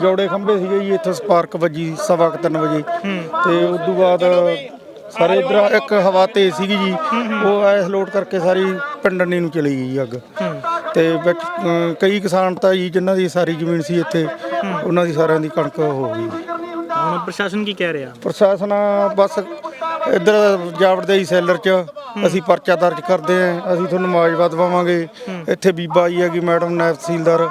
ਜੋੜੇ ਖੰਭੇ ਸੀਗੇ ਜੀ ਇੱਥੇ ਸਪਾਰਕ ਵੱਜੀ ਸਵਾ ਕੁ ਤਿੰਨ ਵਜੇ। ਤੇ ਉਸ ਤੋਂ ਬਾਅਦ ਸਾਰੇ ਇਧਰ ਇੱਕ ਹਵਾ ਤੇਜ਼ ਸੀਗੀ ਜੀ ਉਹ ਐਸ ਲੋਡ ਕਰਕੇ ਸਾਰੀ ਪਿੰਡਣੀ ਨੂੰ ਚਲੀ ਗਈ ਜੀ ਅੱਗ। ਤੇ ਵਿੱਚ ਕਈ ਕਿਸਾਨ ਤਾਂ ਜੀ ਜਿਨ੍ਹਾਂ ਦੀ ਸਾਰੀ ਜ਼ਮੀਨ ਸੀ ਇੱਥੇ ਉਹਨਾਂ ਦੀ ਸਾਰਿਆਂ ਦੀ ਕਣਕ ਹੋ ਗਈ। ਹੁਣ ਪ੍ਰਸ਼ਾਸਨ ਕੀ ਕਹਿ ਰਿਹਾ? ਪ੍ਰਸ਼ਾਸਨ ਬਸ ਇੱਧਰ ਜਾਵੜਦੇ ਹੀ ਸੈਲਰ 'ਚ ਅਸੀਂ ਪਰਚਾ ਦਰਜ ਕਰਦੇ ਆਂ ਅਸੀਂ ਤੁਹਾਨੂੰ ਮੁਆਵਜ਼ਾ ਦਵਾਵਾਂਗੇ ਇੱਥੇ ਬੀਬਾ ਆਈ ਹੈਗੀ ਮੈਡਮ ਨਾਇਬ ਤਹਿਸੀਲਦਾਰ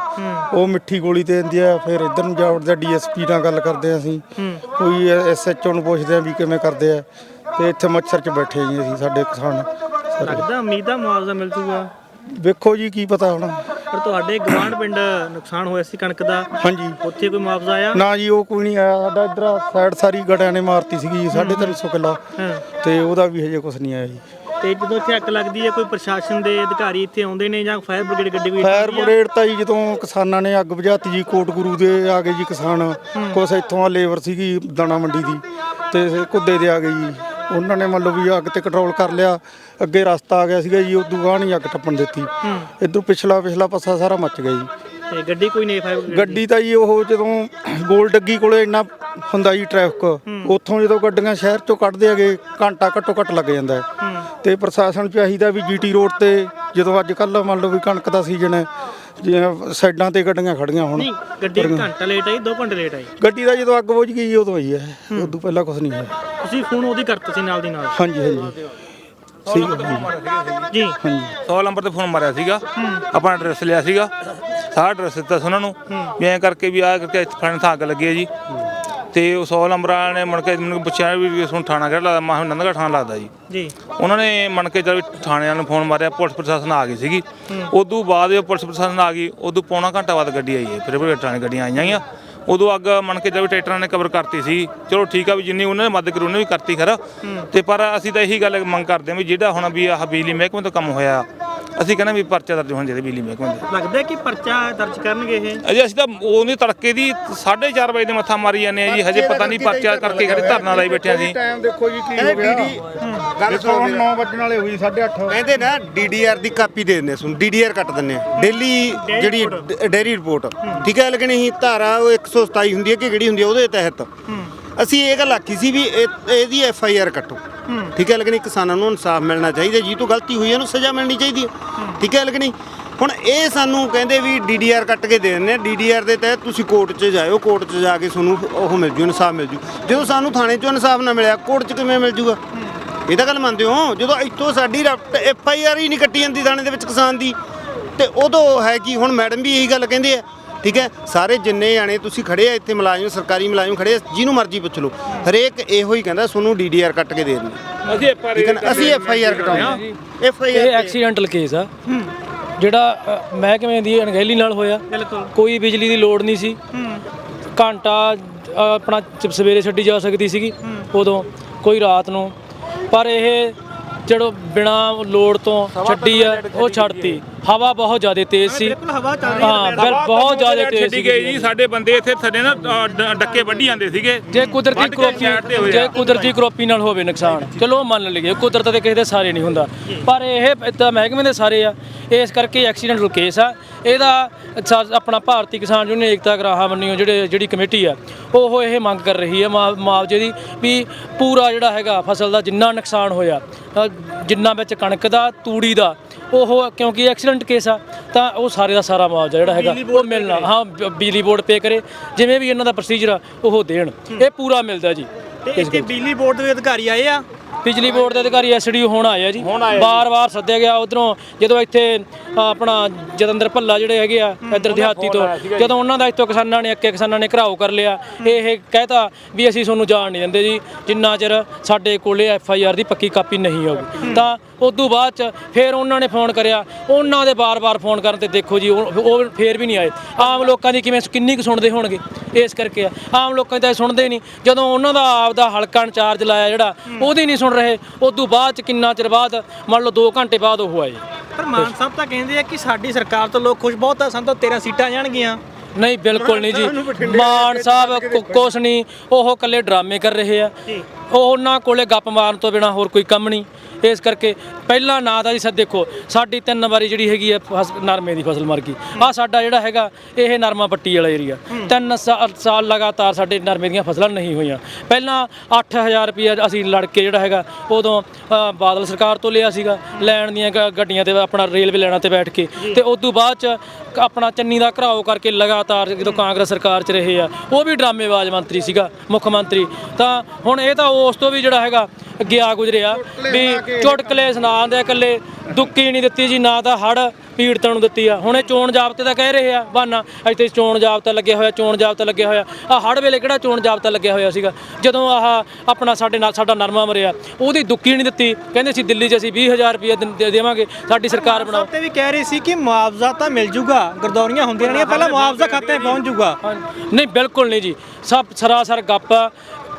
ਉਹ ਮਿੱਠੀ ਗੋਲੀ ਦੇ ਦਿੰਦੀ ਆ ਫਿਰ ਇੱਧਰ ਨੂੰ ਜਾਵੜਦੇ ਡੀਐਸਪੀ ਨਾਲ ਗੱਲ ਕਰਦੇ ਆਂ ਅਸੀਂ। ਕੋਈ ਐਸਐਚਓ ਨੂੰ ਪੁੱਛਦੇ ਆਂ ਵੀ ਕਿਵੇਂ ਕਰਦੇ ਆ ਤੇ ਇੱਥੇ ਮੱਛਰ 'ਚ ਬੈਠੇ ਜੀ ਅਸੀਂ ਸਾਡੇ ਕਿਸਾਨ। ਲੱਗਦਾ ਉਮੀਦ ਦਾ ਮੁਆਵਜ਼ਾ ਮਿਲ ਜੂਗਾ। ਵੇਖੋ ਜੀ ਕੀ ਪਤਾ ਹੁਣ। ਪਰ ਤੁਹਾਡੇ ਗਵਾਂਢ ਪਿੰਡ ਨੁਕਸਾਨ ਹੋਇਆ ਸੀ ਕਣਕ ਦਾ? ਹਾਂਜੀ। ਉੱਥੇ ਕੋਈ ਮੁਆਵਜ਼ਾ ਆਇਆ? ਨਾ ਜੀ ਉਹ ਕੋਈ ਨਹੀਂ ਆਇਆ। ਸਾਡਾ ਇੱਧਰ ਸਾਈਡ ਸਾਰੀ ਗੜਿਆਂ ਨੇ ਮਾਰਤੀ ਸੀਗੀ ਜੀ 350 ਕਿੱਲਾ। ਹਾਂ। ਤੇ ਉਹਦਾ ਵੀ ਹਜੇ ਕੁਝ ਨਹੀਂ ਆਇਆ ਜੀ। ਤੇ ਜਦੋਂ ਇੱਥੇ ਅੱਗ ਲੱਗਦੀ ਹੈ ਕੋਈ ਪ੍ਰਸ਼ਾਸਨ ਦੇ ਅਧਿਕਾਰੀ ਇੱਥੇ ਆਉਂਦੇ ਨੇ ਜਾਂ ਫਾਇਰ ਬ੍ਰਿਗੇਡ ਗੱਡੀ ਕੋਈ ਫਾਇਰ ਆਉਂਦੀ ਆ? ਬ੍ਰਿਗੇਡ ਤਾਂ ਜੀ ਜਦੋਂ ਕਿਸਾਨਾਂ ਨੇ ਅੱਗ ਬੁਝਾਤੀ ਜੀ ਕੋਟ ਗੁਰੂ ਦੇ ਆ ਗਏ ਜੀ ਕਿਸਾਨ। ਕੁਛ ਇੱਥੋਂ ਆ ਲੇਬਰ ਸੀਗੀ ਦਾਣਾ ਮੰਡੀ ਦੀ ਤੇ ਕੁੱਦੇ ਦੇ ਆ ਗਏ ਜੀ। ਉਹਨਾਂ ਨੇ ਮੰਨ ਲਓ ਵੀ ਅੱਗ ਤੇ ਕੰਟਰੋਲ ਕਰ ਲਿਆ ਅੱਗੇ ਰਸਤਾ ਆ ਗਿਆ ਸੀਗਾ ਜੀ ਉਦੋਂ ਗਾਹ ਨਹੀਂ ਅੱਗ ਟੱਪਣ ਦਿੱਤੀ। ਇਧਰੋਂ ਪਿਛਲਾ ਪਿਛਲਾ ਪਾਸਾ ਸਾਰਾ ਮੱਚ ਗਿਆ ਜੀ। ਤੇ ਗੱਡੀ ਕੋਈ ਨਹੀਂ ਫਾਇਰ ਗੱਡੀ ਤਾਂ ਜੀ ਉਹ ਜਦੋਂ ਗੋਲ ਡੱਗੀ ਕੋਲੇ ਇੰਨਾ ਹੁੰਦਾ ਜੀ ਟ੍ਰੈਫਿਕ ਉੱਥੋਂ ਜਦੋਂ ਗੱਡੀਆਂ ਸ਼ਹਿਰ ਚੋਂ ਕੱਢਦੇ ਹੈਗੇ ਘੰਟਾ ਘੱਟੋ ਘੱਟ ਲੱਗ ਜਾਂਦਾ ਹੈ। ਤੇ ਪ੍ਰਸ਼ਾਸਨ ਨੂੰ ਚਾਹੀਦਾ ਵੀ ਜੀਟੀ ਰੋਡ ਤੇ ਜਦੋਂ ਅੱਜ ਕੱਲ੍ਹ ਮੰਨ ਲਓ ਵੀ ਕਣਕ ਦਾ ਸੀਜ਼ਨ ਹੈ ਜਿਵੇਂ ਸਾਈਡਾਂ ਤੇ ਗੱਡੀਆਂ ਖੜੀਆਂ ਹੁਣ। ਨਹੀਂ ਗੱਡੀ ਘੰਟਾ ਲੇਟ ਆਈ 2 ਘੰਟੇ ਲੇਟ ਆਈ। ਗੱਡੀ ਦਾ ਜਦੋਂ ਅੱਗ ਬੁਝ ਗਈ ਉਦੋਂ ਆਈ ਹੈ। ਉਦੋਂ ਪਹਿਲਾਂ ਕੁਝ ਨਹੀਂ ਹੋਇਆ। ਤੁਸੀਂ ਫੋਨ ਉਹਦੀ ਕਰਤਾ ਸੀ ਨਾਲ ਦੀ ਨਾਲ? ਹਾਂਜੀ ਹਾਂਜੀ। ਸਹੀ ਗੱਲ ਹੈ ਜੀ। ਜੀ। ਹਾਂਜੀ। 100 ਨੰਬਰ ਤੇ ਫੋਨ ਮਾਰਿਆ ਸੀਗਾ। ਆਪਣਾ ਐਡਰੈਸ ਲਿਆ ਸੀਗਾ। ਸਾਰਾ ਐਡਰੈਸ ਦਿੱਤਾ ਸੀ ਉਹਨਾਂ ਨੂੰ। ਵੀ ਐਂ ਕਰਕੇ ਵੀ ਆ ਕਰਕੇ ਇੱਥੇ ਫੜਨ ਥਾਂ ਅੱਗ ਲੱਗੀ ਹੈ ਜੀ। ਤੇ ਉਹ 100 ਨੰਬਰ ਨੇ ਮਣ ਕੇ ਮੈਨੂੰ ਪੁੱਛਿਆ ਵੀ ਸੁਣ ਥਾਣਾ ਕਿਹੜਾ ਲੱਗਦਾ? ਮੈਂ ਕਿਹਾ ਨੰਦਗੜ੍ਹ ਥਾਣਾ ਲੱਗਦਾ ਜੀ। ਜੀ। ਉਹਨਾਂ ਨੇ ਮੰਨ ਕੇ ਵੀ ਥਾਣੇ ਵਾਲਿਆਂ ਨੂੰ ਫੋਨ ਮਾਰਿਆ ਪੁਲਿਸ ਪ੍ਰਸ਼ਾਸਨ ਆ ਗਈ ਸੀਗੀ। ਉਦੋਂ ਬਾਅਦ ਜਦੋਂ ਪੁਲਿਸ ਪ੍ਰਸ਼ਾਸਨ ਆ ਗਈ ਉਦੋਂ ਪੌਣਾ ਘੰਟਾ ਬਾਅਦ ਗੱਡੀ ਆਈ ਹੈ ਫਿਰ ਬਰੇਟਾਂ ਵਾਲੀ ਗੱਡੀਆਂ ਆਈਆਂ ਆ ਉਦੋਂ ਅੱਗ ਮੰਨ ਕੇ ਵੀ ਟਰੈਕਟਰਾਂ ਨੇ ਕਵਰ ਕਰਤੀ ਸੀ। ਚਲੋ ਠੀਕ ਆ ਵੀ ਜਿੰਨੀ ਉਹਨਾਂ ਨੇ ਮਦਦ ਕਰੀ ਉਹਨੇ ਵੀ ਕਰਤੀ ਖਰਾ। ਤੇ ਪਰ ਅਸੀਂ ਤਾਂ ਇਹੀ ਗੱਲ ਮੰਗ ਕਰਦੇ ਹਾਂ ਵੀ ਜਿਹੜਾ ਹੁਣ ਵੀ ਆਹ ਬਿਜਲੀ ਮਹਿਕਮੇ ਤੋਂ ਕੰਮ ਹੋਇਆ ਅਸੀਂ ਕਹਿੰਦੇ ਵੀ ਪਰਚਾ ਦਰਜ ਹੋਣਾ ਚਾਹੀਦਾ ਬਿਜਲੀ ਮਹਿਕਮੇ ਦੇ ਲੱਗਦਾ ਕਿ ਪਰਚਾ ਦਰਜ ਕਰਨਗੇ ਇਹ? ਅਜੇ ਅਸੀਂ ਤਾਂ ਉਹਨੇ ਤੜਕੇ ਦੀ 4:30 ਵਜੇ ਦੇ ਮੱਥਾ ਮਾਰੀ ਜਾਂਦੇ ਆ ਜੀ ਹਜੇ ਪਤਾ ਨਹੀਂ ਪਰਚਾ ਕਰਕੇ ਖੜੇ ਧਰਨਾ ਲਾਈ ਬੈਠੇ ਆ ਜੀ ਟਾਈਮ ਦੇਖੋ ਜੀ ਕੀ ਹੋ ਗਿਆ। ਗੱਲ ਦੇਖੋ ਹੁਣ 9 ਵਜਣ ਵਾਲੇ ਹੋਈ 8:30 ਕਹਿੰਦੇ ਨਾ ਡੀਡੀਆਰ ਦੀ ਕਾਪੀ ਦੇ ਦਿੰਦੇ ਸੁਣ ਡੀਡੀਆਰ ਕੱਟ ਦਿੰਦੇ ਆ ਡੇਲੀ ਜਿਹੜੀ ਡੇਰੀ ਰਿਪੋਰਟ ਠੀਕ ਹੈ ਲੇਕਿਨ ਇਹ ਧਾਰਾ ਉਹ 127 ਹੁੰਦੀ ਹੈ ਕਿ ਕਿਹੜੀ ਹੁੰਦੀ ਹੈ ਉਹਦੇ ਤਹਿਤ। ਅਸੀਂ ਇਹ ਗੱਲ ਆਖੀ ਸੀ ਵੀ ਇਹ- ਇਹਦੀ ਐਫ ਆਈ ਆਰ ਕੱਟੋ। ਠੀਕ ਹੈ ਲੇਕਿਨ ਕਿਸਾਨਾਂ ਨੂੰ ਇਨਸਾਫ ਮਿਲਣਾ ਚਾਹੀਦਾ ਜੀ ਤੋਂ ਗਲਤੀ ਹੋਈ ਹੈ ਉਹਨੂੰ ਸਜ਼ਾ ਮਿਲਣੀ ਚਾਹੀਦੀ ਹੈ। ਠੀਕ ਹੈ ਲੇਕਿਨ ਹੁਣ ਇਹ ਸਾਨੂੰ ਕਹਿੰਦੇ ਵੀ ਡੀਡੀਆਰ ਕੱਟ ਕੇ ਦੇ ਦਿੰਦੇ ਆ। ਡੀਡੀਆਰ ਦੇ ਤਹਿਤ ਤੁਸੀਂ ਕੋਰਟ 'ਚ ਜਾਇਓ, ਕੋਰਟ 'ਚ ਜਾ ਕੇ ਤੁਹਾਨੂੰ ਉਹ ਮਿਲ ਜੂ, ਇਨਸਾਫ ਮਿਲ ਜੂ। ਜਦੋਂ ਸਾਨੂੰ ਥਾਣੇ 'ਚੋਂ ਇਨਸਾਫ ਨਾ ਮਿਲਿਆ, ਕੋਰਟ 'ਚ ਕਿਵੇਂ ਮਿਲ ਜੂਗਾ? ਇਹ ਤਾਂ ਗੱਲ ਮੰਨਦੇ ਹੋ। ਜਦੋਂ ਇੱਥੋਂ ਸਾਡੀ ਐਫ ਆਈ ਆਰ ਹੀ ਨਹੀਂ ਕੱਟੀ ਜਾਂਦੀ ਥਾਣੇ ਦੇ ਵਿੱਚ ਕਿਸਾਨ ਦੀ, ਤੇ ਉਦੋਂ ਹੈ ਕਿ? ਹੁਣ ਮੈਡਮ ਵੀ ਇਹੀ ਗੱਲ ਕਹਿੰਦੇ ਆ ਠੀਕ ਹੈ? ਸਾਰੇ ਜਿੰਨੇ ਜਾਣੇ ਤੁਸੀਂ ਖੜੇ ਆ ਇੱਥੇ ਮੁਲਾਜ਼ਮ ਸਰਕਾਰੀ ਮੁਲਾਜ਼ਮ ਖੜੇ ਆ ਜਿਹਨੂੰ ਮਰਜ਼ੀ ਪੁੱਛ ਲਓ। ਹਰੇਕ ਇਹੋ ਹੀ ਕਹਿੰਦਾ ਤੁਹਾਨੂੰ ਡੀਡੀਆਰ ਕੱਟ ਕੇ ਦੇ ਦਿੰਦੇ ਅਸੀਂ ਪਰ ਠੀਕ ਹੈ ਨਾ? ਅਸੀਂ ਐਫ ਆਈ ਆਰ ਕਟਾਉਂਦੇ ਐਫ ਆਈ ਇਹ ਆਰ ਐਕਸੀਡੈਂਟਲ ਕੇਸ ਆ ਜਿਹੜਾ ਅ, ਮਹਿਕਮੇ ਦੀ ਅਣਗਹਿਲੀ ਨਾਲ ਹੋਇਆ? ਬਿਲਕੁਲ। ਕੋਈ ਬਿਜਲੀ ਦੀ ਲੋੜ ਨਹੀਂ ਸੀ। ਘੰਟਾ ਅ, ਆਪਣਾ ਚ- ਸਵੇਰੇ ਛੱਡੀ ਜਾ ਸਕਦੀ ਸੀਗੀ। ਉਦੋਂ ਕੋਈ ਰਾਤ ਨੂੰ। ਪਰ ਇਹ ਜਦੋਂ ਬਿਨਾ ਲੋੜ ਤੋਂ ਛੱਡੀ ਆ ਉਹ ਛੱਡਤੀ। ਹਵਾ ਬਹੁਤ ਜ਼ਿਆਦਾ ਤੇਜ਼ ਸੀ। ਬਿਲਕੁਲ ਹਵਾ ਚੱਲ ਰਹੀ ਹਾਂ। ਬਿਲ ਬਹੁਤ ਜ਼ਿਆਦਾ ਤੇਜ਼ ਛੱਡੀ ਗਈ ਜੀ। ਸੀ ਸਾਡੇ ਬੰਦੇ ਇੱਥੇ ਥੱਲੇ ਨਾ ਅ, ਡ- ਡੱਕੇ ਵੱਢੀ ਜਾਂਦੇ ਸੀਗੇ। ਜੇ ਕੁਦਰਤੀ ਵੱਢ ਕੇ side ਤੇ। ਜੇ ਕੁਦਰਤੀ ਕਰੋਪੀ ਨਾਲ ਹੋਵੇ ਨੁਕਸਾਨ ਚਲੋ ਉਹ ਮੰਨ ਲਈਏ ਕੁਦਰਤ ਦੇ ਕਿਸੇ ਦੇ ਸਾਰੇ ਨਹੀਂ ਹੁੰਦਾ। ਪਰ ਇਹ ਇਦਾਂ ਮਹਿਕਮੇ ਦੇ ਸਾਰੇ ਆ। ਇਸ ਕਰਕੇ ਐਕਸੀਡੈਂਟਲ ਕੇਸ ਆ। ਇਹਦਾ ਸਾ- ਆਪਣਾ ਭਾਰਤੀ ਕਿਸਾਨ ਯੂਨੀਅਨ ਏਕਤਾ ਗਰਾਹਾ ਮੰਨਿਓ ਜਿਹੜੇ ਜਿਹੜੀ ਕਮੇਟੀ ਆ ਉਹ ਇਹ ਮੰਗ ਕਰ ਰਹੀ ਹੈ ਮੁਆ- ਮੁਆਵਜ਼ੇ ਦੀ ਵੀ ਪੂਰਾ ਜਿਹੜਾ ਹੈਗਾ ਫਸਲ ਦਾ ਜਿੰਨਾ ਨੁਕਸਾਨ ਹੋਇਆ ਅ, ਜਿੰਨਾ ਵਿੱਚ ਕਣਕ ਦਾ ਤੂੜੀ ਦਾ ਉਹ ਕਿਉਂਕਿ ਐਕਸੀਡੈਂਟ ਕੇਸ ਆ ਤਾਂ ਉਹ ਸਾਰੇ ਦਾ ਸਾਰਾ ਮੁਆਵਜ਼ਾ ਜਿਹੜਾ ਹੈਗਾ ਉਹ ਮਿਲਣਾ। ਹਾਂ ਬ- ਬਿਜਲੀ ਬੋਰਡ ਪੇ ਕਰੇ ਜਿਵੇਂ ਵੀ ਇਹਨਾਂ ਦਾ ਪ੍ਰੋਸੀਜਰ ਆ ਉਹ ਦੇਣ। ਇਹ ਪੂਰਾ ਮਿਲਦਾ ਜੀ। ਤੇ ਇੱਥੇ ਬਿਜਲੀ ਬੋਰਡ ਦੇ ਅਧਿਕਾਰੀ ਆਏ ਆ? ਬਿਜਲੀ ਬੋਰਡ ਦੇ ਅਧਿਕਾਰੀ ਐਸਡੀ ਹੁਣ ਆਏ ਆ ਜੀ। ਬਾਰ-ਬਾਰ ਸੱਦਿਆ ਗਿਆ ਉਧਰੋਂ ਜਦੋਂ ਇੱਥੇ ਆਪਣਾ ਜਤਿੰਦਰ ਭੱਲਾ ਜਿਹੜੇ ਹੈਗੇ ਆ ਇੱਧਰ ਦਿਹਾਤੀ ਤੋਂ ਜਦੋਂ ਉਹਨਾਂ ਦਾ ਇੱਥੋਂ ਕਿਸਾਨਾਂ ਨੇ ਅੱਕੇ ਕਿਸਾਨਾਂ ਨੇ ਘਰਾਓ ਕਰ ਲਿਆ ਇਹ ਕਹਿਤਾ ਵੀ ਅਸੀਂ ਤੁਹਾਨੂੰ ਜਾਣ ਨਹੀਂ ਦਿੰਦੇ ਜੀ ਜਿੰਨਾ ਚਿਰ ਸਾਡੇ ਕੋਲੇ ਐਫ ਆਈ ਆਰ ਦੀ ਪੱਕੀ ਕਾਪੀ ਨਹੀਂ ਆਊਗੀ ਤਾਂ ਉਦੋਂ ਬਾਅਦ ਚ ਫਿਰ ਉਹਨਾਂ ਨੇ ਫੋਨ ਕਰਿਆ ਉਹਨਾਂ ਦੇ ਬਾਰ-ਬਾਰ ਫੋਨ ਕਰਨ ਤੇ ਦੇਖੋ ਜੀ ਉਹ ਫਿਰ ਵੀ ਨਹੀਂ ਆਏ। ਆਮ ਲੋਕਾਂ ਦੀ ਕਿਵੇਂ ਕਿੰਨੀ ਕੁ ਸੁਣਦੇ ਹੋਣਗੇ ਇਸ ਕਰਕੇ ਆਮ ਲੋਕਾਂ ਦੀ ਤਾਂ ਸੁਣਦੇ ਨਹੀਂ। ਜਦੋਂ ਉਹਨਾਂ ਦਾ ਆਪਦਾ ਹਲਕਾ ਇੰਚਾਰਜ ਲਾਇਆ ਜਿਹੜਾ ਉਹਦੀ ਨਹੀਂ ਸੁਣ ਰਹੇ ਉਦੋਂ ਬਾਅਦ ਚ ਕਿੰਨਾ ਚਿਰ ਬਾਅਦ ਮੰਨ ਲਓ 2 ਘੰਟੇ ਬਾਅਦ ਉਹ ਆਏ ਪਰ ਮਾਨ ਸਾਹਿਬ ਤਾਂ ਕਹਿੰਦੇ ਆ ਕਿ ਸਾਡੀ ਸਰਕਾਰ ਤੋਂ ਲੋਕ ਖੁਸ਼ ਬਹੁਤ ਆ ਸਾਨੂੰ ਤਾਂ 13 ਸੀਟਾਂ ਜਾਣਗੀਆਂ। ਨਹੀਂ ਬਿਲਕੁਲ ਨਹੀਂ ਜੀ। ਮਾਨ ਸਾਹਿਬ ਕੁਛ ਨਹੀਂ ਉਹ ਕੱਲੇ ਡਰਾਮੇ ਕਰ ਰਹੇ ਆ। ਉਹ ਉਹਨਾਂ ਕੋਲੇ ਗੱਪ ਮਾਰਨ ਤੋਂ ਬਿਨਾ ਹੋਰ ਕੋਈ ਕੰਮ ਨਹੀਂ। ਇਸ ਕਰਕੇ ਪਹਿਲਾਂ ਨਾ ਤਾਂ ਜੀ ਸਰ ਦੇਖੋ ਸਾਡੀ ਤਿੰਨ ਵਾਰੀ ਜਿਹੜੀ ਹੈਗੀ ਆ ਫਸ- ਨਰਮੇ ਦੀ ਫਸਲ ਮਰ ਗਈ। ਆ ਸਾਡਾ ਜਿਹੜਾ ਹੈਗਾ ਇਹ ਨਰਮਾ ਪੱਟੀ ਵਾਲਾ ਏਰੀਆ ਤਿੰਨ ਸਾ- ਸਾਲ ਲਗਾਤਾਰ ਸਾਡੇ ਨਰਮੇ ਦੀਆਂ ਫਸਲਾਂ ਨਹੀਂ ਹੋਈਆਂ। ਪਹਿਲਾਂ 8000 ਰੁਪਏ ਅਸੀਂ ਲੜ ਕੇ ਜਿਹੜਾ ਹੈਗਾ ਉਦੋਂ ਅ, ਬਾਦਲ ਸਰਕਾਰ ਤੋਂ ਲਿਆ ਸੀਗਾ ਲੈਣ ਦੀਆਂ ਗ- ਗੱਡੀਆਂ ਤੇ ਆਪਣਾ ਰੇਲਵੇ ਲੈਣਾ ਤੇ ਬੈਠ ਕੇ। ਤੇ ਉਸ ਤੋਂ ਬਾਅਦ ਚ ਕ- ਆਪਣਾ ਚੰਨੀ ਦਾ ਘਰਾਓ ਕਰਕੇ ਲਗਾਤਾਰ ਜਦੋਂ ਕਾਂਗਰਸ ਸਰਕਾਰ ਚ ਰਹੇ ਆ ਉਹ ਵੀ ਡਰਾਮੇਬਾਜ਼ ਮੰਤਰੀ ਸੀਗਾ ਮੁੱਖ ਮੰਤਰੀ। ਤਾਂ ਹੁਣ ਇਹ ਤਾਂ ਉਸ ਤੋਂ ਵੀ ਜਿਹੜਾ ਹੈਗਾ ਗਿਆ ਗੁਜਰਿਆ ਵੀ ਚੁਟਕਲੇ ਸੁਣਾਉਂਦੇ ਇਕੱਲੇ ਦੁੱਕੀ ਨਹੀਂ ਦਿੱਤੀ ਜੀ ਨਾ ਤਾਂ ਹੜ ਪੀੜਤਾਂ ਨੂੰ ਦਿੱਤੀ ਆ। ਹੁਣ ਇਹ ਚੋਣ ਜਾਬਤੇ ਤਾਂ ਕਹਿ ਰਹੇ ਆ ਬਹਾਨਾ ਇੱਥੇ ਚੋਣ ਜਾਬਤਾ ਲੱਗਿਆ ਹੋਇਆ ਚੋਣ ਜਾਬਤਾ ਲੱਗਿਆ ਹੋਇਆ। ਆ ਹੜ ਵੇਲੇ ਕਿਹੜਾ ਚੋਣ ਜਾਬਤਾ ਲੱਗਿਆ ਹੋਇਆ ਸੀਗਾ? ਜਦੋਂ ਆਹ ਆਪਣਾ ਸਾਡੇ ਨਾਲ ਸਾਡਾ ਨਰਮਾ ਮਰਿਆ ਉਹਦੀ ਦੁੱਕੀ ਨਹੀਂ ਦਿੱਤੀ। ਕਹਿੰਦੇ ਸੀ ਦਿੱਲੀ 'ਚ ਅਸੀਂ 20000 ਰੁਪਏ ਦੇ ਦੇਵਾਂਗੇ ਸਾਡੀ ਸਰਕਾਰ ਬਣਾਓ। ਤੇ ਵੀ ਕਹਿ ਰਹੀ ਸੀ ਕਿ ਮੁਆਵਜ਼ਾ ਤਾਂ ਮਿਲ ਜੂਗਾ ਗਰਦੌਰੀਆਂ ਹੁੰਦੀਆਂ ਰਹਿਣੀਆਂ ਪਹਿਲਾਂ ਮੁਆਵਜ਼ਾ ਖਾਤੇ ਪਹੁੰਚ ਜੂਗਾ। ਨਹੀਂ ਬਿਲਕੁਲ ਨਹੀਂ ਜੀ। ਸਭ ਸਰਾਸਰ ਗੱਪ।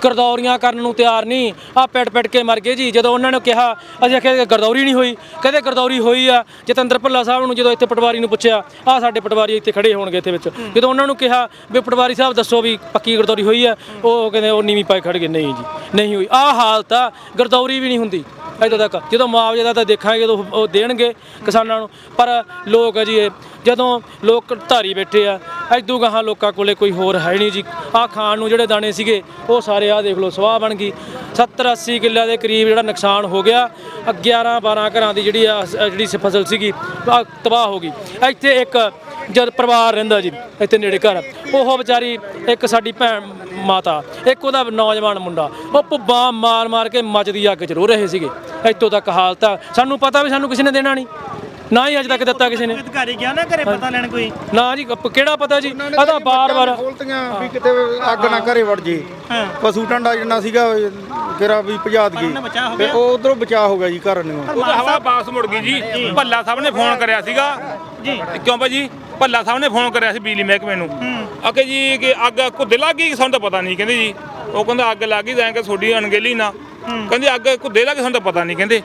ਗਰਦੌਰੀਆਂ ਕਰਨ ਨੂੰ ਤਿਆਰ ਨਹੀਂ। ਆ ਪਿੱਟ ਪਿੱਟ ਕੇ ਮਰ ਗਏ ਜੀ। ਜਦੋਂ ਉਹਨਾਂ ਨੇ ਕਿਹਾ, ਅਸੀਂ ਆਖਿਆ ਗਰਦੌਰੀ ਨਹੀਂ ਹੋਈ। ਕਹਿੰਦੇ ਗਰਦੌਰੀ ਹੋਈ ਆ। ਜਤਿੰਦਰ ਭੱਲਾ ਸਾਹਿਬ ਨੂੰ ਜਦੋਂ ਇੱਥੇ ਪਟਵਾਰੀ ਨੂੰ ਪੁੱਛਿਆ ਆ ਸਾਡੇ ਪਟਵਾਰੀ ਇੱਥੇ ਖੜੇ ਹੋਣਗੇ ਇੱਥੇ ਵਿੱਚ। ਜਦੋਂ ਉਹਨਾਂ ਨੂੰ ਕਿਹਾ ਵੀ ਪਟਵਾਰੀ ਸਾਹਿਬ ਦੱਸੋ ਵੀ ਪੱਕੀ ਗਰਦੌਰੀ ਹੋਈ ਆ, ਉਹ ਕਹਿੰਦੇ ਉਹ ਨੀਵੀਂ ਪਾਈ ਖੜ ਗਏ, ਨਹੀਂ ਜੀ, ਨਹੀਂ ਹੋਈ। ਆ ਹਾਲਤ ਆ। ਗਰਦੌਰੀ ਵੀ ਨਹੀਂ ਹੁੰਦੀ। ਇੱਥੋਂ ਤੱਕ। ਜਦੋਂ ਮੁਆਵਜ਼ੇ ਦਾ ਤਾਂ ਦੇਖਾਂਗੇ, ਜਦੋਂ ਉਹ ਦੇਣਗੇ ਕਿਸਾਨਾਂ ਨੂੰ। ਪਰ ਲੋਕ ਆ ਜੀ ਇਹ, ਜਦੋਂ ਲੋਕ ਧਾਰੀ ਬੈਠੇ ਆ ਐਦੂ ਗਾਹਾਂ ਲੋਕਾਂ ਕੋਲੇ ਕੋਈ ਹੋਰ ਹੈ ਨਹੀਂ ਜੀ। ਆ ਖਾਣ ਨੂੰ ਜਿਹੜੇ ਦਾਣੇ ਸੀਗੇ, ਉਹ ਸਾਰੇ ਆ ਦੇਖ ਲਓ, ਸਵਾਹ ਬਣ ਗਈ। 70 80 ਕਿੱਲਿਆਂ ਦੇ ਕਰੀਬ ਜਿਹੜਾ ਨੁਕਸਾਨ ਹੋ ਗਿਆ 11 12 ਘਰਾਂ ਦੀ ਜਿਹੜੀ ਆ, ਜਿਹੜੀ ਫਸਲ ਸੀਗੀ, ਆਹ ਤਬਾਹ ਹੋ ਗਈ। ਇੱਥੇ ਇੱਕ ਜਦ ਪਰਿਵਾਰ ਰਹਿੰਦਾ ਜੀ ਇੱਥੇ ਨੇੜੇ ਘਰ। ਉਹ ਵਿਚਾਰੀ ਇੱਕ ਸਾਡੀ ਭੈਣ ਮਾਤਾ ਇੱਕ ਉਹਦਾ ਨੌਜਵਾਨ ਮੁੰਡਾ। ਉਹ ਭੁੱਬਾਂ ਮਾਰ ਮਾਰ ਕੇ ਮੱਚਦੀ ਅੱਗ ਚ ਰੋ ਰਹੇ ਸੀਗੇ। ਇੱਥੋਂ ਤੱਕ ਹਾਲਤ ਆ। ਸਾਨੂੰ ਪਤਾ ਵੀ ਸਾਨੂੰ ਕਿਸੇ ਨੇ ਦੇਣਾ ਨਹੀਂ। ਨਾ ਹੀ ਅਜੇ ਤੱਕ ਦਿੱਤਾ ਕਿਸੇ ਨੇ। ਅਧਿਕਾਰੀ ਗਿਆ ਨਾ ਘਰੇ ਪਤਾ ਲੈਣ ਕੋਈ? ਨਾ ਜੀ ਕਿਹੜਾ ਪਤਾ ਜੀ? ਆ ਤਾਂ ਬਾਰ-ਬਾਰ ਖੋਲਤੀਆਂ ਵੀ ਕਿਤੇ ਅੱਗ ਨਾ ਘਰੇ ਵੜ ਜੇ। ਪਸ਼ੂ ਟੰਡਾ ਜਿੰਨਾ ਸੀਗਾ ਕਿਰਾ ਵੀ ਭਜਾਤ ਗਈ ਤੇ ਉਹ ਉਧਰੋਂ ਬਚਾ ਹੋ ਗਿਆ ਜੀ ਘਰ ਨੂੰ। ਹਵਾ ਵਾਪਸ ਮੁੜ ਗਈ ਜੀ। ਭੱਲਾ ਸਾਹਿਬ ਨੇ ਫੋਨ ਕਰਿਆ ਸੀਗਾ। ਜੀ। ਕਿਉਂ ਭਾਜੀ? ਭੱਲਾ ਸਾਹਿਬ ਨੇ ਫੋਨ ਕਰਿਆ ਸੀ ਬਿਜਲੀ ਮਹਿਕਮੇ ਨੂੰ। ਅਕੇ ਜੀ ਕਿ ਅੱਗ ਕੁੱਦੇ ਲੱਗ ਗਈ ਸਾਨੂੰ ਤਾਂ ਪਤਾ ਨਹੀਂ ਕਹਿੰਦੇ ਜੀ। ਉਹ ਕਹਿੰਦਾ ਅੱਗ ਲੱਗ ਗਈ ਤਾਂ ਕਿ ਤੁਹਾਡੀ ਅਣਗਹਿਲੀ ਨਾ। ਕਹਿੰਦੇ ਅੱਗ ਕੁੱਦੇ ਲੱਗ ਗਈ ਸਾਨੂੰ ਤਾਂ ਪਤਾ ਨਹੀਂ ਕਹਿੰਦੇ।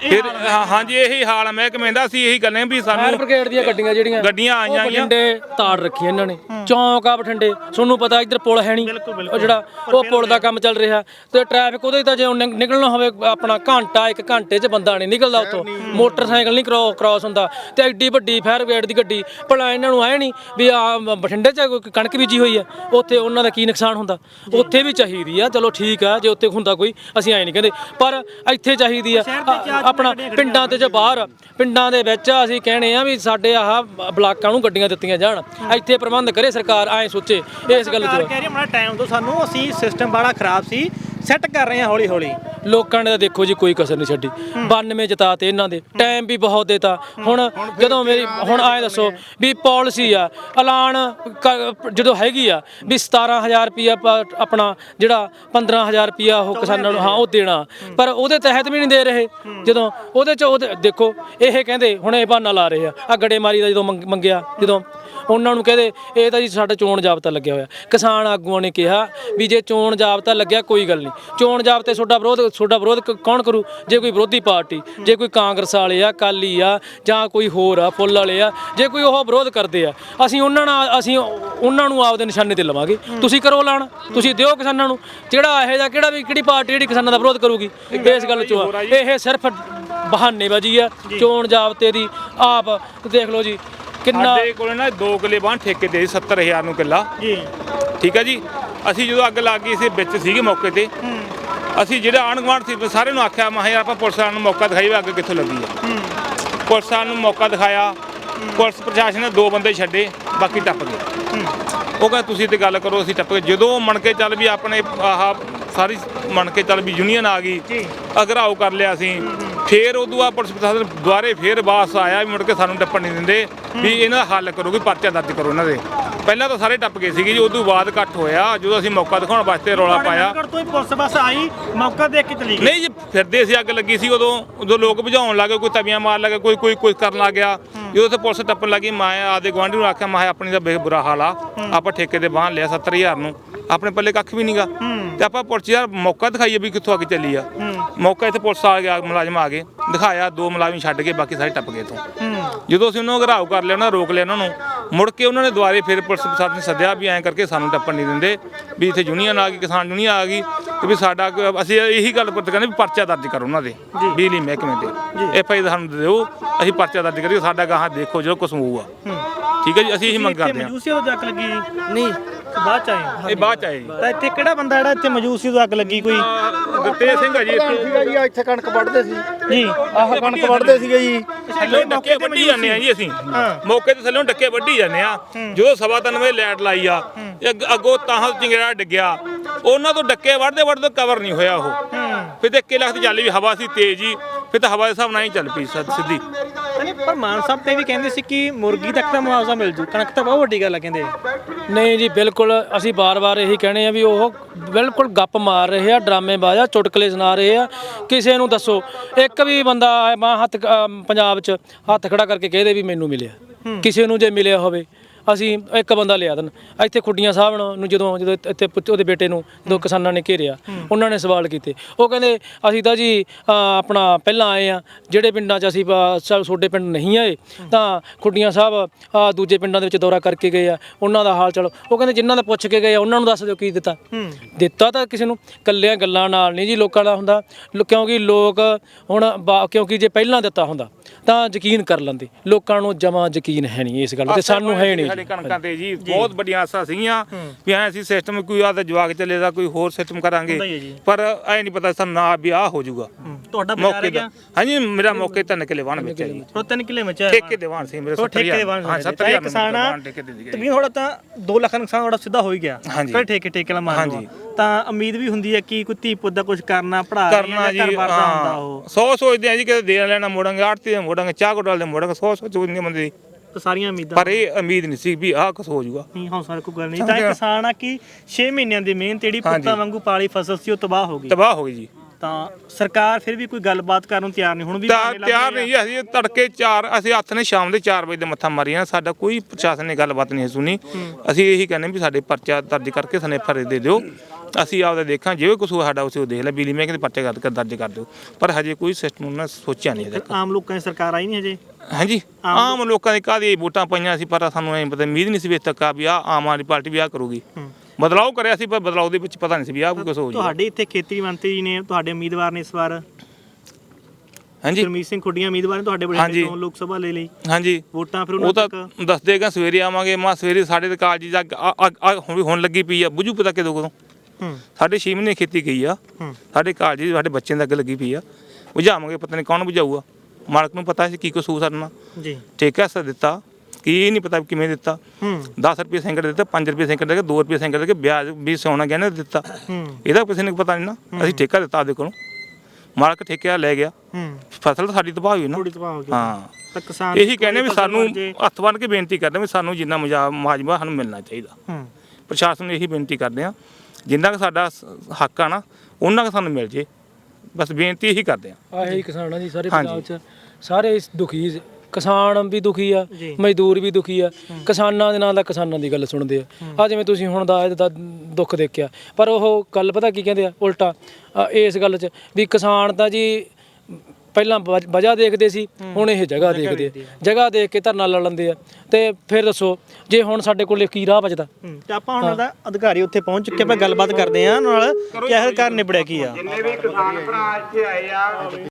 ਫਿਰ ਹਾਂ ਹਾਂਜੀ ਇਹੀ ਹਾਲ ਆ। ਮਹਿਕਮੇ ਦਾ ਸੀ ਇਹੀ ਗੱਲਾਂ ਵੀ ਫਾਇਰ ਸਾਨੂੰ ਬ੍ਰਿਗੇਡ ਦੀਆਂ ਗੱਡੀਆਂ ਜਿਹੜੀਆਂ ਗੱਡੀਆਂ ਆਈਆਂ ਉਹ। ਬਠਿੰਡੇ ਤਾੜ ਰੱਖੀਆਂ ਇਹਨਾਂ ਨੇ। ਚੌਂਕ ਆ ਬਠਿੰਡੇ ਤੁਹਾਨੂੰ ਪਤਾ ਇੱਧਰ ਪੁਲ ਹੈ ਨਹੀਂ। ਉਹ ਜਿਹੜਾ ਉਹ ਪੁਲ ਦਾ ਕੰਮ ਚੱਲ ਰਿਹਾ। ਤੇ ਟ੍ਰੈਫਿਕ ਉਹਦੇ ਤਾਂ ਜੇ ਉਹ ਨਿਕ- ਨਿਕਲਣਾ ਹੋਵੇ ਆਪਣਾ ਘੰਟਾ ਇੱਕ ਘੰਟੇ 'ਚ ਬੰਦਾ ਨਹੀਂ ਨਿਕਲਦਾ ਉੱਥੋਂ। ਮੋਟਰਸਾਈਕਲ ਨਹੀਂ ਕ੍ਰੋ ਕ੍ਰਾਸ ਹੁੰਦਾ। ਤੇ ਐਡੀ ਵੱਡੀ ਫਾਇਰ ਬ੍ਰਿਗੇਡ ਦੀ ਗੱਡੀ ਭਲਾ ਇਹਨਾਂ ਨੂੰ ਆਏ ਨਹੀਂ ਵੀ ਆ ਬਠਿੰਡੇ 'ਚ ਕੋਈ ਕਣਕ ਬੀਜੀ ਹੋਈ ਆ ਉੱਥੇ ਉਹਨਾਂ ਦਾ ਕੀ ਨੁਕਸਾਨ ਹੁੰਦਾ? ਉੱਥੇ ਵੀ ਚਾਹੀਦੀ ਆ। ਚਲੋ ਠੀਕ ਆ ਜੇ ਉੱਥੇ ਹੁੰਦਾ ਕੋਈ ਅਸੀਂ ਐ ਨਹੀਂ ਕਹਿੰਦੇ। ਪਰ ਇੱਥੇ ਚਾਹੀਦੀ ਆ- ਆਪਣਾ ਪਿੰਡਾਂ ਤੇ ਜੋ ਬਾਹਰ ਪਿੰਡਾਂ ਦੇ ਵਿੱਚ ਅਸੀਂ ਕਹਿੰਦੇ ਆ ਵੀ ਸਾਡੇ ਆਹ ਬਲਾਕਾਂ ਨੂੰ ਗੱਡੀਆਂ ਦਿੱਤੀਆਂ ਜਾਣ। ਇੱਥੇ ਪ੍ਰਬੰਧ ਕਰੇ ਸਰਕਾਰ ਐ ਸੋਚੇ ਇਸ ਗੱਲ ਸਰਕਾਰ 'ਚ। ਕਹਿ ਰਹੀ ਮਾੜਾ ਟਾਈਮ ਦੋ ਸਾਨੂੰ ਅਸੀਂ ਸਿਸਟਮ ਬੜਾ ਖਰਾਬ ਸੀ। ਸੈੱਟ ਕਰ ਰਹੇ ਹਾਂ ਹੌਲੀ ਹੌਲੀ। ਲੋਕਾਂ ਨੇ ਤਾਂ ਦੇਖੋ ਜੀ ਕੋਈ ਕਸਰ ਨਹੀਂ ਛੱਡੀ। 92 ਜਿਤਾ ਤੇ ਇਹਨਾਂ ਦੇ। ਟਾਈਮ ਵੀ ਬਹੁਤ ਦੇਤਾ। ਹੁਣ ਜਦੋਂ ਮੇਰੀ ਹੁਣ ਆਏ ਦੱਸੋ ਵੀ ਪਾਲਿਸੀ ਆ ਐਲਾਨ ਜਦੋਂ ਹੈਗੀ ਆ ਵੀ 17000 ਰੁਪਿਆ ਆਪਣਾ ਜਿਹੜਾ 15000 ਰੁਪਿਆ ਉਹ ਕਿਸਾਨਾਂ ਨੂੰ ਹਾਂ ਉਹ ਦੇਣਾ। ਪਰ ਉਹਦੇ ਤਹਿਤ ਵੀ ਨਹੀਂ ਦੇ ਰਹੇ। ਜਦੋਂ ਉਹਦੇ ਚ ਉਹਦੇ ਦੇਖੋ ਇਹ ਕਹਿੰਦੇ ਹੁਣ ਇਹ ਬਹਾਨਾ ਲਾ ਰਹੇ ਆ। ਆ ਗੜੇਮਾਰੀ ਦਾ ਜਦੋਂ ਮੰਗ- ਮੰਗਿਆ ਜਦੋਂ ਉਹਨਾਂ ਨੂੰ ਕਹਿੰਦੇ ਇਹ ਤਾਂ ਜੀ ਸਾਡਾ ਚੋਣ ਜਾਬਤਾ ਲੱਗਿਆ ਹੋਇਆ। ਕਿਸਾਨ ਆਗੂਆਂ ਨੇ ਕਿਹਾ ਵੀ ਜੇ ਚੋਣ ਜਾਬਤਾ ਲੱਗਿਆ ਕੋਈ ਗੱਲ ਨਹੀਂ। ਚੋਣ ਜਾਬਤੇ ਤੁਹਾਡਾ ਵਿਰੋਧ ਤੁਹਾਡਾ ਵਿਰੋਧ ਕ- ਕੌਣ ਕਰੂ? ਜੇ ਕੋਈ ਵਿਰੋਧੀ ਪਾਰਟੀ ਜੇ ਕੋਈ ਕਾਂਗਰਸ ਵਾਲੇ ਆ ਕਾਲੀ ਆ ਜਾਂ ਕੋਈ ਹੋਰ ਆ ਫੁੱਲ ਵਾਲੇ ਆ ਜੇ ਕੋਈ ਉਹ ਵਿਰੋਧ ਕਰਦੇ ਆ ਅਸੀਂ ਉਹਨਾਂ ਨਾਲ ਅਸੀਂ ਉਹਨਾਂ ਨੂੰ ਆਪਦੇ ਨਿਸ਼ਾਨੇ ਤੇ ਲਵਾਂਗੇ। ਤੁਸੀਂ ਕਰੋ ਐਲਾਨ ਤੁਸੀਂ ਦਿਓ ਕਿਸਾਨਾਂ ਨੂੰ। ਜਿਹੜਾ ਇਹੋ ਜਿਹਾ ਕਿਹੜਾ ਵੀ ਕਿਹੜੀ ਪਾਰਟੀ ਜਿਹੜੀ ਕਿਸਾਨਾਂ ਦਾ ਵਿਰੋਧ ਕਰੂਗੀ? ਇਸ ਗੱਲ ਚੋਂ ਆ। ਇਹ ਸਿਰਫ ਬਹਾਨੇਬਾਜ਼ੀ ਆ ਚੋਣ ਜਾਬਤੇ ਦੀ ਆਪ ਦੇਖ ਲਓ ਜੀ। ਕਿੰਨਾ ਸਾਡੇ ਕੋਲ ਨਾ 2 ਕਿੱਲੇ ਬਾਂਹ ਠੇਕੇ ਤੇ 70000 ਨੂੰ ਕਿੱਲਾ। ਜੀ। ਠੀਕ ਹੈ ਜੀ? ਅਸੀਂ ਜਦੋਂ ਅੱਗ ਲੱਗ ਗਈ ਸੀ ਵਿੱਚ ਸੀਗੇ ਮੌਕੇ ਤੇ। ਅਸੀਂ ਜਿਹੜਾ ਗੁਆਂਢ ਸੀ ਸਾਰਿਆਂ ਨੂੰ ਆਖਿਆ ਮੈਂ ਯਾਰ ਆਪਾਂ ਪੁਲਿਸ ਵਾਲਿਆਂ ਨੂੰ ਮੌਕਾ ਦਿਖਾਈ ਵੀ ਅੱਗ ਕਿੱਥੋਂ ਲੱਗੀ ਆ ਪੁਲਿਸ ਵਾਲਿਆਂ ਨੂੰ ਮੌਕਾ ਦਿਖਾਇਆ। ਪੁਲਿਸ ਪ੍ਰਸ਼ਾਸਨ ਨੇ ਦੋ ਬੰਦੇ ਛੱਡੇ ਬਾਕੀ ਟੱਪ ਗਏ। ਉਹ ਕਹਿੰਦਾ ਤੁਸੀਂ ਤੇ ਗੱਲ ਕਰੋ ਅਸੀਂ ਟੱਪ ਗਏ। ਜਦੋਂ ਮੰਨ ਕੇ ਚੱਲ ਵੀ ਆਪਣੇ ਆਹ ਸਾਰੀ ਮੰਨ ਕੇ ਚੱਲ ਵੀ ਯੂਨੀਅਨ ਆ ਗਈ ਅਗਰਾਓ ਕਰ ਲਿਆ ਅਸੀਂ। ਫੇਰ ਉਦੋਂ ਆ ਪੁਲਿਸ ਪ੍ਰਸ਼ਾਸਨ ਦੁਆਰੇ ਫੇਰ ਵਾਪਸ ਆਇਆ ਵੀ ਮੁੜ ਕੇ ਸਾਨੂੰ ਟੱਪਣ ਨਹੀਂ ਦਿੰਦੇ ਵੀ ਇਹਨਾਂ ਦਾ ਹੱਲ ਕਰੋ ਵੀ ਪਰਚਾ ਦਰਜ ਕਰੋ ਇਹਨਾਂ ਦੇ। ਪਹਿਲਾਂ ਤਾਂ ਸਾਰੇ ਟੱਪ ਗਏ ਸੀਗੇ ਜੀ ਉਦੋਂ ਬਾਅਦ ਇਕੱਠ ਹੋਇਆ ਜਦੋਂ ਅਸੀਂ ਮੌਕਾ ਦਿਖਾਉਣ ਵਾਸਤੇ ਰੌਲਾ ਪਾਇਆ। ਨਗਰ ਤੋਂ ਹੀ ਪੁਲਿਸ ਬੱਸ ਆਈ ਮੌਕਾ ਦੇਖ ਕੇ ਚਲੀ ਗਈ। ਨਹੀਂ ਜੀ ਫਿਰਦੇ ਸੀ ਅੱਗ ਲੱਗੀ ਸੀ ਉਦੋਂ ਉਦੋਂ ਲੋਕ ਬੁਝਾਉਣ ਲੱਗੇ ਕੋਈ ਤਵੀਆਂ ਮਾਰ ਲੱਗੇ ਕੋਈ ਕੋਈ ਕੁਝ ਕਰਨ ਲੱਗ ਗਿਆ। ਜਦੋਂ ਉੱਥੇ ਪੁਲਿਸ ਟੱਪਣ ਲੱਗੀ ਮੈਂ ਆਦੇ ਗਵਾਂਢੀ ਨੂੰ ਆਖਿਆ ਮੈਂ ਕਿਹਾ ਆਪਣੀ ਤਾਂ ਬੇ ਬੁਰਾ ਹਾਲ ਆ। ਆਪਾਂ ਠੇਕੇ ਤੇ ਬਾਹਨ ਲਿਆ 70000 ਨੂੰ। ਆਪਣੇ ਪੱਲੇ ਕੱਖ ਵੀ ਨਹੀਂਗਾ ਤੇ ਆਪਾਂ ਪੁਲਿਸ ਯਾਰ ਮੌਕਾ ਦਿਖਾਈਏ ਵੀ ਕਿੱਥੋਂ ਅੱਗ ਚੱਲੀ ਆ। ਮੌਕਾ ਇੱਥੇ ਪੁਲਿਸ ਆ ਗਿਆ ਮੁਲਾਜ਼ਮ ਆ ਗਏ। ਦਿਖਾਇਆ ਦੋ ਮੁਲਾਜ਼ਮ ਛੱਡ ਕੇ ਬਾਕੀ ਸਾਰੇ ਟੱਪ ਗਏ ਤੋਂ ਜਦੋਂ ਅਸੀਂ ਉਹਨਾਂ ਨੂੰ ਘਰਾਓ ਕਰ ਲਿਆ ਉਹਨਾਂ ਰੋਕ ਲਿਆ ਉਹਨਾਂ ਨੂੰ ਮੁੜ ਕੇ ਉਹਨਾਂ ਨੇ ਦੁਬਾਰੇ ਫਿਰ ਪੁਲਿਸ ਪ੍ਰਸ਼ਾਸਨ ਨੇ ਸੱਦਿਆ ਵੀ ਐਂ ਕਰਕੇ ਸਾਨੂੰ ਟੱਪਣ ਨਹੀਂ ਦਿੰਦੇ ਵੀ ਇੱਥੇ ਯੂਨੀਅਨ ਆ ਗਈ ਕਿਸਾਨ ਯੂਨੀਅਨ ਆ ਗਈ ਤੇ ਵੀ ਸਾਡਾ ਅਸੀਂ ਇਹੀ ਗੱਲ ਪੁੱਤ ਕਹਿੰਦੇ ਵੀ ਪਰਚਾ ਦਰਜ ਕਰੋ ਉਹਨਾਂ ਦੇ ਬਿਜਲੀ ਮਹਿਕਮੇ ਤੇ। ਐਫ ਆਈ ਸਾਨੂੰ ਦਿਓ ਅਸੀਂ ਪਰਚਾ ਦਰਜ ਕਰੀਏ ਸਾਡਾ ਗਾਹਾਂ ਦੇਖੋ ਜੋ ਕੁਛ ਹੋਊਗਾ। ਠੀਕ ਹੈ ਜੀ ਅਸੀਂ ਇਹੀ ਮੰਗ ਕਰਦੇ ਹਾਂ। ਮਜੂਸੀ ਤੋਂ ਅੱਗ ਲੱਗੀ? ਨਹੀਂ। ਬਾਅਦ ਚ ਆਏ ਇਹ ਬਾਅਦ ਚ ਆਏ ਜੀ। ਤਾਂ ਇੱਥੇ ਕਿਹੜਾ ਬੰਦਾ ਜਿਹੜਾ ਇੱਥੇ ਮਜੂਸੀ ਤੋਂ ਅੱਗ ਲੱਗੀ ਕੋਈ? ਗੁਰਤੇਜ ਸਿੰਘ ਆ ਜੀ ਇੱਥੇ। ਸੀਗਾ ਜੀ ਆਹ ਇੱਥੇ ਕਣਕ ਵੱਢਦੇ ਸੀ। ਜੀ। ਆਹ ਕਣਕ ਵੱਢਦੇ ਸੀਗੇ ਜੀ। ਥੱਲੇ ਡੱਕੇ ਵੱਢੀ ਜਾਂਦੇ ਆ ਜੀ ਅਸੀਂ। ਮੌਕੇ ਤੇ ਥੱਲੇ ਡੱਕੇ ਵੱਢੀ ਜਾਂਦੇ ਆ। ਜਦੋਂ ਸਵਾ ਤਿੰਨ ਵਜੇ ਲਾਈਟ ਲਾਈ ਆ ਇਹ ਅੱਗ- ਅੱਗੋਂ ਤਾਂ ਚਿੰਗੜਾ ਡਿੱਗਿਆ ਉਹਨਾਂ ਤੋਂ ਡੱਕੇ ਵੱਢਦੇ ਵੱਢਦੇ ਕਵਰ ਨਹੀਂ ਹੋਇਆ ਉਹ। ਫਿਰ ਤੇ ਇੱਕੇ ਲੱਖ ਚੱਲੀ ਵੀ ਹਵਾ ਸੀ ਤੇਜ਼ ਹੀ ਫਿਰ ਤਾਂ ਹਵਾ ਦੇ ਹਿਸਾਬ ਨਾਲ ਹੀ ਚੱਲ ਪਈ ਸਦ- ਸਿੱਧੀ। ਨਹੀਂ ਪਰ ਮਾਨ ਸਾਹਿਬ ਤੇ ਵੀ ਕਹਿੰਦੇ ਸੀ ਕਿ ਮੁਰਗੀ ਤੱਕ ਦਾ ਮੁਆਵਜ਼ਾ ਮਿਲ ਜੂ। ਕਣਕ ਤਾਂ ਬਹੁਤ ਵੱਡੀ ਗੱਲ ਆ ਕਹਿੰਦੇ। ਨਹੀਂ ਜੀ ਬਿਲਕੁਲ ਅਸੀਂ ਬਾਰ-ਬਾਰ ਇਹੀ ਕਹਿੰਦੇ ਆ ਵੀ ਉਹ ਬਿਲਕੁਲ ਗੱਪ ਮਾਰ ਰਹੇ ਆ ਡਰਾਮੇ ਬਾਜ਼ਾ ਚੁਟਕਲੇ ਸੁਣਾ ਰਹੇ ਆ। ਕਿਸੇ ਨੂੰ ਦੱਸੋ ਇੱਕ ਵੀ ਬੰਦਾ ਮਾ ਹੱਥ ਪੰਜਾਬ 'ਚ ਹੱਥ ਖੜਾ ਕਰਕੇ ਕਹਦੇ ਵੀ ਮੈਨੂੰ ਮਿਲਿਆ। ਕਿਸੇ ਨੂੰ ਜੇ ਮਿਲਿਆ ਹੋਵੇ। ਅਸੀਂ ਇੱਕ ਬੰਦਾ ਲਿਆ ਦੇਣ। ਇੱਥੇ ਖੁੱਡੀਆਂ ਸਾਹਿਬ ਨੂੰ ਜਦੋਂ ਜਦੋਂ ਇੱਥੇ ਪੁੱਤ- ਉਹਦੇ ਬੇਟੇ ਨੂੰ ਜਦੋਂ ਕਿਸਾਨਾਂ ਨੇ ਘੇਰਿਆ। ਉਹਨਾਂ ਨੇ ਸਵਾਲ ਕੀਤੇ। ਉਹ ਕਹਿੰਦੇ ਅਸੀਂ ਤਾਂ ਜੀ ਅ, ਆਪਣਾ ਪਹਿਲਾਂ ਆਏ ਆ ਜਿਹੜੇ ਪਿੰਡਾਂ 'ਚ ਅਸੀਂ ਅ, ਸਾ- ਤੁਹਾਡੇ ਪਿੰਡ ਨਹੀਂ ਆਏ ਤਾਂ ਖੁੱਡੀਆਂ ਸਾਹਿਬ ਅ, ਦੂਜੇ ਪਿੰਡਾਂ ਦੇ ਵਿੱਚ ਦੌਰਾ ਕਰਕੇ ਗਏ ਆ। ਉਹਨਾਂ ਦਾ ਹਾਲ ਚਾਲ ਉਹ ਕਹਿੰਦੇ ਜਿਨ੍ਹਾਂ ਦਾ ਪੁੱਛ ਕੇ ਗਏ ਆ ਉਹਨਾਂ ਨੂੰ ਦੱਸ ਦਿਓ ਕੀ ਦਿੱਤਾ। ਦਿੱਤਾ ਤਾਂ ਕਿਸੇ ਨੂੰ। ਕੱਲਿਆਂ ਗੱਲਾਂ ਨਾਲ ਨਹੀਂ ਜੀ ਲੋਕਾਂ ਦਾ ਹੁੰਦਾ। ਲੋ- ਕਿਉਂਕਿ ਲੋਕ ਹੁਣ ਬਾ- ਕਿਉਂਕਿ ਜੇ ਪਹਿਲਾਂ ਦਿੱਤਾ ਹੁੰਦਾ ਤਾਂ ਯਕੀਨ ਕਰ ਲੈਂਦੇ। ਲੋਕਾਂ ਨੂੰ ਜਮਾ ਯਕੀਨ ਹੈ ਨਹੀਂ ਇਸ ਗੱਲ ਤੇ ਸਾਨੂੰ ਹੈ ਨਹੀਂ। ਸਾਡੇ ਕਣਕਾਂ ਤੇ ਜੀ ਬਹੁਤ ਵੱਡੀਆਂ ਆਸਾਂ ਸੀਗੀਆਂ ਵੀ ਐ ਅਸੀਂ ਸਿਸਟਮ ਕੋਈ ਆਦਾ ਜਵਾਕ ਚੱਲੇ ਦਾ ਕੋਈ ਹੋਰ ਸਿਸਟਮ ਕਰਾਂਗੇ। ਪਰ ਐ ਨਹੀਂ ਪਤਾ ਸਾਨੂੰ ਨਾ ਵੀ ਆਹ ਹੋ ਜਾਊਗਾ। ਤੁਹਾਡਾ ਬਾਜ਼ਾਰ ਹੈ ਗਿਆ ਹਾਂਜੀ ਮੇਰਾ ਮੌਕੇ ਤਿੰਨ ਕਿਲੇ ਵਾਹਣ ਵਿੱਚ ਹੈ ਜੀ। ਉਹ ਤਿੰਨ ਕਿਲੇ ਮਚਾ ਠੇਕੇ ਦੇ ਵਾਹਣ ਸੀ ਮੇਰੇ ਉਹ 70 ਠੇਕੇ ਦੇ ਵਾਹਨ ਹਾਂ 70 70 ਕਿਸਾਨ ਆ। ਤਕਰੀਬਨ ਥੋੜਾ ਤਾਂ 2 ਲੱਖ ਦਾ ਨੁਕਸਾਨ ਥੋੜਾ ਸਿੱਧਾ ਹੋ ਹੀ ਗਿਆ। ਕਿਹੜੇ ਠੇਕੇ ਠੇਕੇ ਲਾ ਮਾਰ ਹਾਂਜੀ। ਤਾਂ ਉਮੀਦ ਵੀ ਹੁੰਦੀ ਹੈ ਕਿ ਕੋਈ ਧੀ ਪੁੱਤ ਦਾ ਕੁਝ ਕਰਨਾ ਪੜਾ ਕਰਨਾ ਜੀ ਹਾਂ। ਸੌ ਸੋਚਦੇ ਆ ਜੀ ਕਿ ਦੇਣ ਲੈਣਾ ਮੋੜਾਂਗੇ ਆੜਤੀ ਦੇ ਮੋੜਾਂਗੇ ਚਾਹ ਕੋਟਾਲ ਦੇ ਮੋੜਾਂਗੇ ਸੌ ਸੌ ਚੋਦਨੇ ਬੰਦੇ ਦੀ। ਤਾਂ ਸਾਰੀਆਂ ਉਮੀਦਾਂ ਪਰ ਇਹ ਉਮੀਦ ਨਹੀਂ ਸੀ ਵੀ ਆਹ ਕੁਛ ਹੋ ਜਾਊਗਾ। ਨਹੀਂ ਹੌਸਲਾ ਕੋਈ ਗੱਲ ਨਹੀਂ। ਤਾਂ ਇਹ ਕਿਸਾਨ ਆ ਕਿ 6 ਮਹੀਨਿਆਂ ਦੀ ਮਿਹਨਤ ਜਿਹੜੀ ਪੁੱਤਾਂ ਵਾਂਗੂ ਪਾਲੀ ਫਸਲ ਸੀ ਉਹ ਤਬਾਹ ਹੋ ਗਈ। ਤਬਾਹ ਹੋ ਗਈ ਜੀ। ਤਾਂ ਸਰਕਾਰ ਫਿਰ ਵੀ ਕੋਈ ਗੱਲਬਾਤ ਕਰਨ ਨੂੰ ਤਿਆਰ ਨਹੀਂ ਹੁਣ ਵੀ ਤਾਂ ਤਿਆਰ। ਨਹੀਂ ਜੀ ਅਸੀਂ ਤੜਕੇ 4 ਅਸੀਂ ਹੱਥ ਨੇ ਸ਼ਾਮ ਦੇ 4 ਵਜੇ ਦੇ ਮੱਥਾ ਮਾਰੀਆਂ ਸਾਡਾ ਕੋਈ ਪ੍ਰਸ਼ਾਸਨ ਨੇ ਗੱਲਬਾਤ ਨਹੀਂ ਸੁਣੀ। ਅਸੀਂ ਇਹੀ ਕਹਿੰਦੇ ਵੀ ਸਾਡੇ ਪਰਚਾ ਦਰਜ ਕਰਕੇ ਸਨੇ ਫਰੇ ਦੇ ਦਿਓ। ਅਸੀਂ ਆਪਦਾ ਦੇਖਾਂ ਜਿਵੇਂ ਕੁਝ ਸਾਡਾ ਉਸੇ ਉਹ ਦੇਖ ਲੈ ਬਿਜਲੀ ਮਹਿਕਮੇ ਦੇ ਪਰਚੇ ਕਰ ਦਰਜ ਕਰ ਦਿਓ। ਪਰ ਹਜੇ ਕੋਈ ਸਿਸਟਮ ਉਹਨਾਂ ਨੇ ਸੋਚਿਆ ਨਹੀਂ ਤੱਕ। ਆਮ ਲੋਕਾਂ ਦੀ ਸਰਕਾਰ ਆਈ ਨਹੀਂ ਹਜੇ? ਹਾਂਜੀ ਆਮ ਲੋਕਾਂ ਦੀ ਕਾਹਦੀ ਵੋਟਾਂ ਪਈਆਂ ਸੀ ਪਰ ਸਾਨੂੰ ਐਂ ਪਤਾ ਉਮੀਦ ਨਹੀਂ ਸੀ ਵੀ ਇੱਥੇ ਤੱਕ ਆ ਵੀ ਆ ਆਮ ਆਦਮੀ ਪਾਰਟੀ ਵੀ ਆ ਕਰੂਗੀ। ਬਦਲਾਅ ਕਰਿਆ ਸੀ ਪਰ ਬਦਲਾਅ ਦੇ ਵਿੱਚ ਪਤਾ ਨਹੀਂ ਸੀ ਵੀ ਆ ਕੋਈ ਕੁਝ ਹੋ ਜਾਊਗਾ ਤੁਹਾਡੇ ਇੱਥੇ ਖੇਤੀ ਮੰਤਰੀ ਜੀ ਨੇ ਤੁਹਾਡੇ ਉਮੀਦਵਾਰ ਨੇ ਇਸ ਵਾਰ? ਹਾਂਜੀ। ਗੁਰਮੀਤ ਸਿੰਘ ਖੁੱਡੀਆਂ ਉਮੀਦਵਾਰ ਨੇ ਤੁਹਾਡੇ ਬੜੇ ਹਾਂਜੀ। ਤੋਂ ਲੋਕ ਸਭਾ ਲੈ ਲਈ। ਹਾਂਜੀ। ਵੋਟਾਂ ਫਿਰ ਉਹ ਉਹਨਾਂ ਤਾਂ ਤੱਕ? ਦੱਸ ਦੇਗਾ ਸਵੇਰੇ ਆਵਾਂਗੇ ਮਾ ਸਵੇਰੇ ਸਾਡੇ ਤੇ ਕਾਲਜ ਜਾ ਹੁਣ ਵੀ ਹੁਣ ਲੱਗੀ ਪਈ ਆ ਬੁਝੂ ਪਤਾ ਕਿਦੋਂ ਕਦੋਂ। ਹੂੰ। ਸਾਡੇ 6 ਮਹੀਨੇ ਖੇਤੀ ਗਈ ਆ। ਹੂੰ। ਸਾਡੇ ਕਾਲਜ ਦੀ ਸਾਡੇ ਬੱਚਿਆਂ ਦੇ ਅੱਗੇ ਲੱਗੀ ਪਈ ਆ। ਬੁਝਾਵਾਂਗੇ ਪਤਾ ਨਹੀਂ ਕੌਣ ਬੁਝਾਊਗਾ। ਮਾਲਕ ਨੂੰ ਪਤਾ ਸੀ ਕੀ ਕਸੂਰ ਸਾਡਾ ਜੀ। ਠੇਕਾ ਸਾ ਦਿੱਤਾ। ਕੀ ਇਹ ਨਹੀਂ ਪਤਾ ਕਿਵੇਂ ਦਿੱਤਾ। ਹੂੰ। 10 ਰੁਪਏ ਸੈਂਕੜ ਦਿੱਤਾ 5 ਰੁਪਏ ਸੈਂਕੜ ਦੇ ਕੇ 2 ਰੁਪਏ ਸੈਂਕੜ ਦੇ ਕੇ ਵਿਆਜ ਵੀ ਸੋਨਾ ਗਹਿਣਾ ਦਿੱਤਾ। ਹੂੰ। ਇਹਦਾ ਕਿਸੇ ਨੂੰ ਪਤਾ ਨਹੀਂ ਨਾ। ਅਸੀਂ ਠੇਕਾ ਦਿੱਤਾ ਆਪਦੇ ਕੋਲੋਂ। ਮਾਲਕ ਠੇਕੇ ਵਾਲਾ ਲੈ ਗਿਆ। ਹੂੰ। ਫਸਲ ਤਾਂ ਸਾਡੀ ਤਬਾਹ ਹੋਈ ਨਾ। ਥੋੜੀ ਤਬਾਹ ਹੋ ਗਈ। ਹਾਂ। ਤਾਂ ਕਿਸਾਨ ਇਹੀ ਕਹਿੰਦੇ ਵੀ ਸਾਨੂੰ। ਹੱਥ ਬੰਨ ਕੇ ਬੇਨਤੀ ਕਰਦੇ ਵੀ ਸਾਨੂੰ ਜਿੰਨਾ ਮੁਆਵਜ਼ਾ ਸਾਨੂੰ ਮਿਲਣਾ ਚਾਹੀਦਾ। ਹੂੰ। ਪ੍ਰਸ਼ਾਸਨ ਨੂੰ ਇਹੀ ਬੇਨਤੀ ਕਰਦੇ ਆ। ਜਿੰਨਾ ਕੁ ਸਾਡਾ ਹੱਕ ਆ ਨਾ ਉਹਨਾਂ ਕੁ ਸਾਨੂੰ ਮਿਲ ਜੇ। ਬਸ ਬੇਨਤੀ ਇਹੀ ਕਰਦੇ ਆ। ਆਹੀ ਕਿਸਾਨ ਜੀ ਸਾਰੇ। ਪੰਜਾਬ 'ਚ ਸਾਰੇ ਇਸ ਦੁਖੀ ਕਿਸਾਨ ਵੀ ਦੁਖੀ ਆ ਜੀ। ਮਜ਼ਦੂਰ ਵੀ ਦੁਖੀ ਆ। ਕਿਸਾਨਾਂ ਦੇ ਨਾਲ ਦਾ ਕਿਸਾਨਾਂ ਦੀ ਗੱਲ ਸੁਣਦੇ ਆ। ਆ ਜਿਵੇਂ ਤੁਸੀਂ ਹੁਣ ਦਾ ਇਹਦਾ ਦੁੱਖ ਦੇਖਿਆ ਪਰ ਉਹ ਗੱਲ ਪਤਾ ਕੀ ਕਹਿੰਦੇ ਆ ਉਲਟਾ। ਆ ਇਸ ਗੱਲ 'ਚ ਵੀ ਕਿਸਾਨ ਤਾਂ ਜੀ ਪਹਿਲਾਂ ਵਜ- ਵਜ੍ਹਾ ਦੇਖਦੇ ਸੀ ਹੁਣ ਇਹ ਜਗ੍ਹਾ ਦੇਖਦੇ ਆ। ਜਗ੍ਹਾ ਦੇਖ ਕੇ ਧਰਨਾ ਲਾ ਲੈਂਦੇ ਆ। ਤੇ ਫਿਰ ਦੱਸੋ ਜੇ ਹੁਣ ਸਾਡੇ ਕੋਲੇ ਕੀ ਰਾਹ ਬਚਦਾ? ਹੂੰ ਤੇ ਆਪਾਂ ਹੁਣ ਦਾ ਅਧਿਕਾਰੀ ਉੱਥੇ ਪਹੁੰਚ ਚੁੱਕੇ ਆਪਾਂ ਗੱਲਬਾਤ ਕਰਦੇ ਆ ਨਾਲ ਕਿ ਆਖਿਰਕਾਰ ਨਿਬੜਿਆ ਕੀ ਆ